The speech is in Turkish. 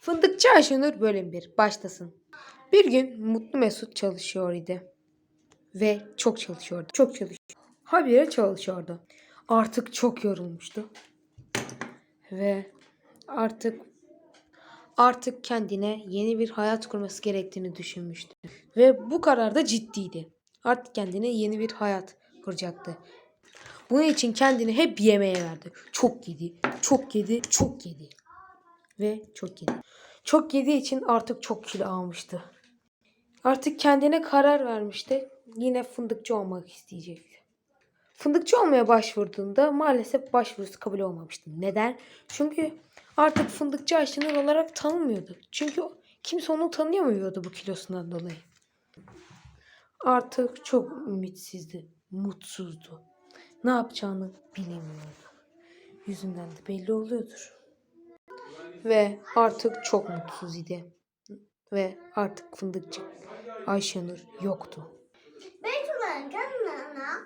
Fındıkçı Ayşenur bölüm 1 başlasın. Bir gün Mutlu Mesut çalışıyor idi. Ve çok çalışıyordu. Çok çalışıyordu. Habire çalışıyordu. Artık çok yorulmuştu. Ve artık artık kendine yeni bir hayat kurması gerektiğini düşünmüştü. Ve bu karar da ciddiydi. Artık kendine yeni bir hayat kuracaktı. Bunun için kendini hep yemeğe verdi. Çok yedi, çok yedi, çok yedi. Ve çok yedi. Çok yediği için artık çok kilo almıştı. Artık kendine karar vermişti. Yine fındıkçı olmak isteyecekti. Fındıkçı olmaya başvurduğunda maalesef başvurusu kabul olmamıştı. Neden? Çünkü artık fındıkçı Ayşenur olarak tanımıyordu. Çünkü kimse onu tanıyamıyordu bu kilosundan dolayı. Artık çok ümitsizdi, mutsuzdu. Ne yapacağını bilemiyordu. Yüzünden de belli oluyordur. Ve artık çok mutsuz idi. Ve artık fındıkçı Ayşenur yoktu. Betül'ün kanalına